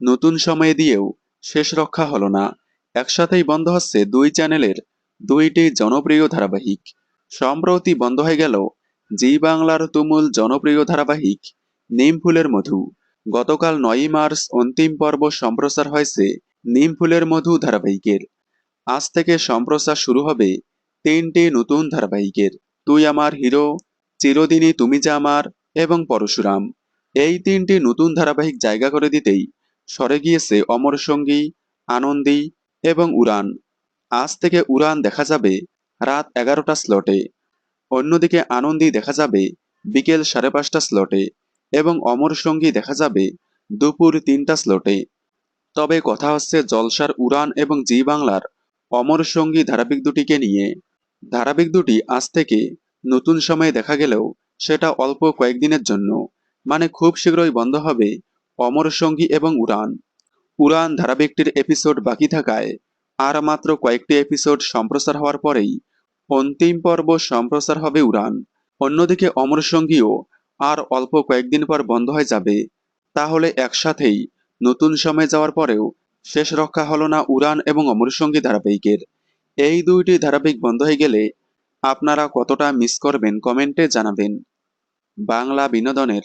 নতুন সময়ে দিয়েও শেষ রক্ষা হলো না। একসাথেই বন্ধ হচ্ছে দুই চ্যানেলের দুইটি জনপ্রিয় ধারাবাহিক। সম্প্রতি বন্ধ হয়ে গেল জি বাংলার তুমুল জনপ্রিয় ধারাবাহিক নিম ফুলের মধু। গতকাল নয়ই মার্চ অন্তিম পর্ব সম্প্রচার হয়েছে নিম ফুলের মধু ধারাবাহিকের। আজ থেকে সম্প্রচার শুরু হবে তিনটি নতুন ধারাবাহিকের। তুই আমার হিরো, চিরদিনই তুমি যা আমার এবং পরশুরাম। এই তিনটি নতুন ধারাবাহিক জায়গা করে দিতেই সরে গিয়েছে অমর সঙ্গী, আনন্দী এবং উড়ান। আজ থেকে উড়ান দেখা যাবে রাত এগারোটা স্লটে। অন্যদিকে আনন্দী দেখা যাবে বিকেল সাড়ে পাঁচটা স্লটে এবং অমর সঙ্গী দেখা যাবে দুপুর তিনটা স্লটে। তবে কথা হচ্ছে জলসার উড়ান এবং জি বাংলার অমর সঙ্গী ধারাবাহিক দুটিকে নিয়ে। ধারাবাহিক দুটি আজ থেকে নতুন সময়ে দেখা গেলেও সেটা অল্প কয়েকদিনের জন্য। মানে খুব শীঘ্রই বন্ধ হবে অমর সঙ্গী এবং উড়ান। উড়ান ধারাবাহিকটির এপিসোড বাকি থাকায় আর মাত্র কয়েকটি এপিসোড সম্প্রচার হওয়ার পরেই অন্তিম পর্ব সম্প্রচার হবে উড়ান। অন্যদিকে অমর সঙ্গীও আর অল্প কয়েকদিন পর বন্ধ হয়ে যাবে। তাহলে একসাথেই নতুন সময় যাওয়ার পরেও শেষ রক্ষা হলো না উড়ান এবং অমর সঙ্গী ধারাবাহিকের। এই দুইটি ধারাবাহিক বন্ধ হয়ে গেলে আপনারা কতটা মিস করবেন কমেন্টে জানাবেন। বাংলা বিনোদনের